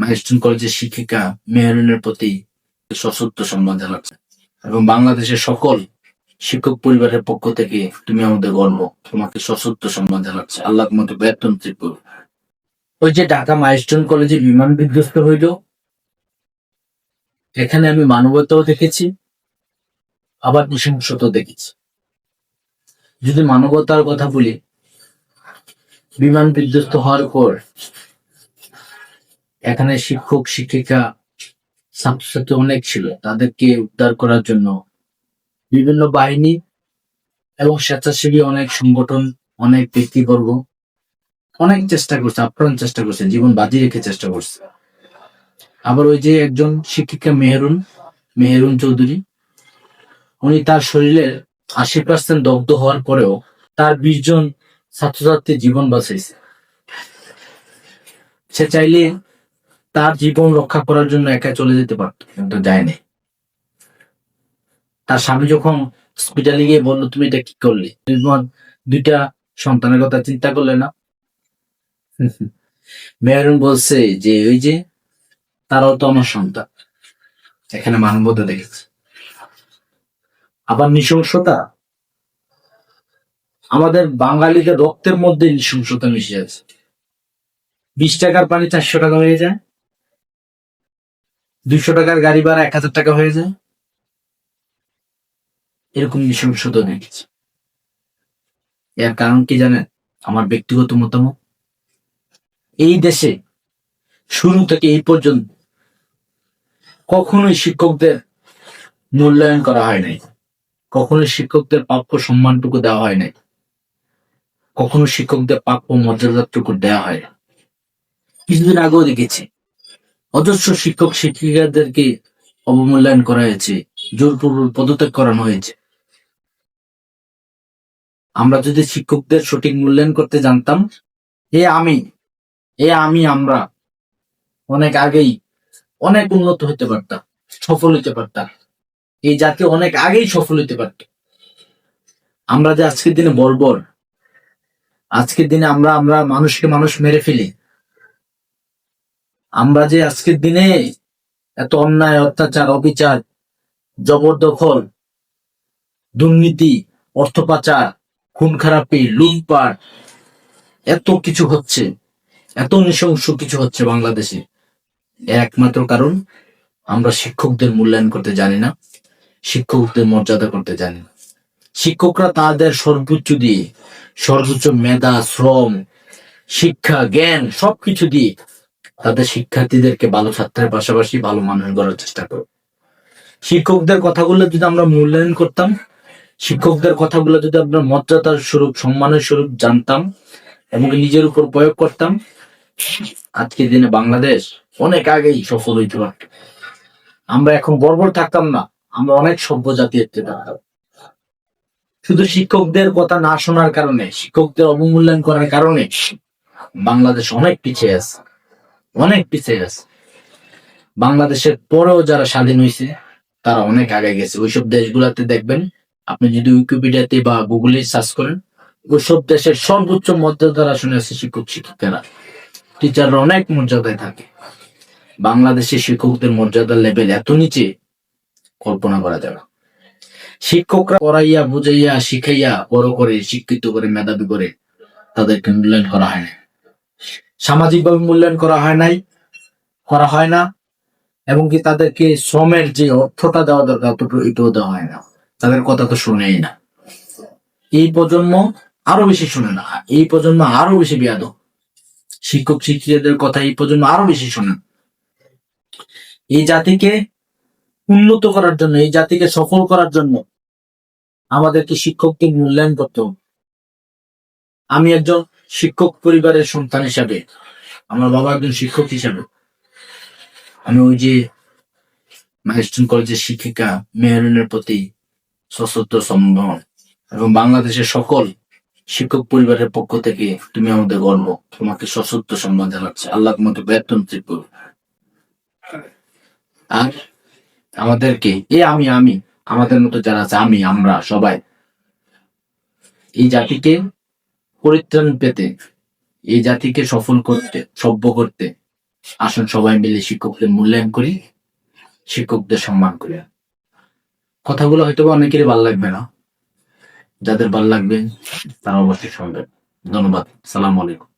মাইস্টন কলেজের শিক্ষিকা মেহরুনের প্রতি সশস্ত্র সম্মান জানাচ্ছে। এবং বাংলাদেশের সকল শিক্ষক পরিবারের পক্ষ থেকে তুমি আমাদের গর্ব, তোমাকে সশস্ত্র সম্মান জানাচ্ছে। আল্লাহ তোমাকে বেতন ত্রিপুর ওই যে ঢাকা মাইস্টন কলেজে বিমান বিধ্বস্ত হইল, এখানে আমি মানবতাও দেখেছি, আবার নৃশংসতাও দেখেছি। যদি মানবতার কথা বলি, বিমান বিধ্বস্ত হওয়ার পর এখানে শিক্ষক, শিক্ষিকা, ছাত্রছাত্রী অনেক ছিল। তাদেরকে উদ্ধার করার জন্য বিভিন্ন বাহিনী এবং স্বেচ্ছাসেবী অনেক সংগঠন, অনেক ব্যক্তিবর্গ অনেক চেষ্টা করছে, আপ্রাণ চেষ্টা করছে, জীবন বাজি রেখে চেষ্টা করছে। আবার ওই যে একজন শিক্ষিকা মেহরুন মেহরুন চৌধুরী, উনি তার শরীরের আশি পার্সেন্ট দগ্ধ হওয়ার পরেও তার বিশ জন ছাত্রছাত্রীর জীবন বাঁচাইছে। সে চাইলে তার জীবন রক্ষা করার জন্য একা চলে যেতে পারতো, কিন্তু যায়নি। তার স্বামী যখন হসপিটালে গিয়ে বলল, তুমি এটা কি করলে? দুইটা সন্তানের কথা চিন্তা করলে না? মেহরুন বলছে যে, ওই যে, তারাও তো আমার সন্তান। এখানে মানবতা দেখেছে। আবার নৃশংসতা। আমাদের বাঙালিদের রক্তের মধ্যে নৃশংসতা মিশে আছে। বিশ টাকার পানি চারশো টাকা হয়ে যায়। দুইশো টাকার গাড়ি ভাড়া এক হাজার টাকা হয়ে যায়। এরকম নৃশংসতা দেখেছি এর কারণ কি জানেন? আমার ব্যক্তিগত মতামত। এই দেশে শুরু থেকে এই পর্যন্ত কখনোই শিক্ষকদের মূল্যায়ন করা হয় নাই। কখনো শিক্ষকদের প্রাপ্য সম্মানটুকু দেওয়া হয় নাই। কখনো শিক্ষকদের প্রাপ্য মর্যাদাটুকু দেওয়া হয় কিছুদিন আগেও দেখেছি। অজস্র শিক্ষক শিক্ষিকাদেরকে অবমূল্যায়ন করা হয়েছে, জোরপূর্বক পদত্যাগ করানো হয়েছে। আমরা যদি শিক্ষকদের সঠিক মূল্যায়ন করতে জানতাম এ আমি এ আমি আমরা, অনেক আগেই, অনেক উন্নত হতে পারতাম, সফল হতে পারতাম। এই জাতি অনেক আগেই সফল হতে পারত। আমরা যে আজকের দিনে বর্বর, আজকের দিনে আমরা আমরা মানুষকে মানুষ মেরে ফেলি আমরা যে আজকের দিনে এত অন্যায়, অত্যাচার, অবিচার, জবরদখল, দুর্নীতি অর্থ পাচার খুন খারাপি লুটপাট, এত কিছু হচ্ছে, এত নৃশংস কিছু হচ্ছে বাংলাদেশে একমাত্র কারণ আমরা শিক্ষকদের মূল্যায়ন করতে জানি না, শিক্ষকদের মর্যাদা করতে জানি না। শিক্ষকরা তাদের সর্বোচ্চ দিয়ে সর্বোচ্চ মেধা, শ্রম, শিক্ষা, জ্ঞান সবকিছু দিয়ে তাদের শিক্ষার্থীদেরকে ভালো ছাত্রের পাশাপাশি ভালো মানুষ গড়ার চেষ্টা করো। শিক্ষকদের কথাগুলো যদি আমরা মূল্যায়ন করতাম, শিক্ষকদের কথাগুলো যদি আমরা মর্যাদার স্বরূপ, সম্মানের স্বরূপ জানতাম এবং নিজের উপর প্রয়োগ করতাম, আজকের দিনে বাংলাদেশ অনেক আগেই সফল হইতে পারত আমরা এখন বর্বর থাকতাম না, আমরা অনেক সভ্য জাতি হতে শুধু শিক্ষকদের কথা না শোনার কারণে, শিক্ষকদের অবমূল্যায়ন করার কারণে বাংলাদেশ অনেক পিছিয়ে আছে। অনেক পিছিয়ে আছে বাংলাদেশের পরেও যারা স্বাধীন হয়েছে তারা অনেক আগে গেছে। ওইসব দেশগুলাতে দেখবেন, আপনি যদি উইকিপিডিয়াতে বা গুগলে সার্চ করেন, ওইসব দেশের সর্বোচ্চ মর্যাদার আসনে আছে শিক্ষক, শিক্ষিকারা। টিচাররা অনেক মর্যাদায় থাকে। বাংলাদেশে শিক্ষকদের মর্যাদার লেভেল এত নিচে, কল্পনা করা যাবে শিক্ষকরা পড়াইয়া, বুঝাইয়া, শিখাইয়া বড় করে, শিক্ষিত করে, মেধাবী করে তাদেরকে মূল্যায়ন করা হয় না সামাজিকভাবে মূল্যায়ন করা হয় নাই, করা হয় না, এবং তাদেরকে শ্রমের যে অর্থটা দেওয়া দরকার এটাও দেওয়া হয় না। তাদের কথা তো শুনেই না। এই প্রজন্ম আরও বেশি শুনে না। এই প্রজন্ম আরও বেশি বিয়াদ শিক্ষক, শিক্ষিকাদের কথা এই প্রজন্ম আরও বেশি শোনেন এই জাতিকে উন্নত করার জন্য, এই জাতিকে সফল করার জন্য আমাদেরকে শিক্ষকদের মূল্যায়ন করতে হবে। আমি একজন শিক্ষক পরিবারের সন্তান হিসাবে, আমার বাবা একজন শিক্ষক হিসাবে। আমি ওই যে মাইস্টন কলেজের শিক্ষিকা মেহরুনের প্রতি সশস্ত্র সম্মান এবং বাংলাদেশের সকল শিক্ষক পরিবারের পক্ষ থেকে তুমি আমাদের গর্ব। তোমাকে সশস্ত্র সম্মান জানাচ্ছে। আল্লাহ তোমাকে বেতন ত্রিপুর আর আমাদেরকে, এ আমি আমি, আমাদের মতো যারা আছে, আমি, আমরা সবাই, এই জাতিকে পরিত্রাণ পেতে, এই জাতিকে সফল করতে, সভ্য করতে আসুন সবাই মিলে শিক্ষকদের মূল্যায়ন করি, শিক্ষকদের সম্মান করি। কথাগুলো হয়তো বা অনেকেরই ভালো লাগবে না। যাদের ভালো লাগবে, তারা অবশ্যই শুনবেন। ধন্যবাদ। সালাম আলাইকুম।